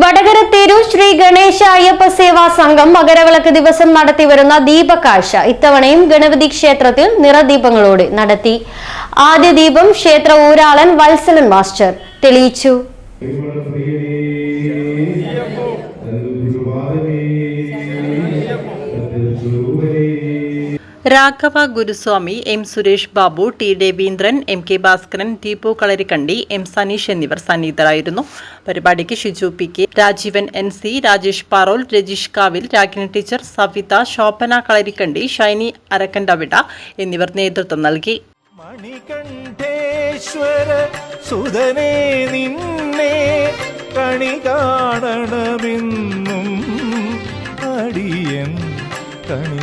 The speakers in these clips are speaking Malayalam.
വടകര തെരു ശ്രീ ഗണേശ അയ്യപ്പ സേവാ സംഘം മകരവിളക്ക് ദിവസം നടത്തിവരുന്ന ദീപകാഴ്ച ഇത്തവണയും ഗണപതി ക്ഷേത്രത്തിൽ നിറദീപങ്ങളോടെ നടത്തി. ആദ്യ ദീപം ക്ഷേത്ര ഊരാളൻ വത്സലൻ മാസ്റ്റർ തെളിയിച്ചു. Raghava Guruswamy M Suresh Babu T Raveendran M K Bhaskaran Deepu Kalarikkandi M Saneesh എന്നിവർ സന്നിഹിതരായിരുന്നു. പരിപാടിക്ക് Shiju P K Rajeevan N C Rajesh Parol Rajeesh Kavil Ragini teacher Savitha Shobhana Kalarikkandi Shiny Arakkandavida എന്നിവർ നേതൃത്വം നൽകി. സുതനേ നിന്നെ കണി കാണണമെന്നും അടിയൻ കണി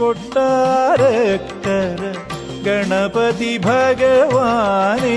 കൊട്ടാരക്കര ഗണപതി ഭഗവാനേ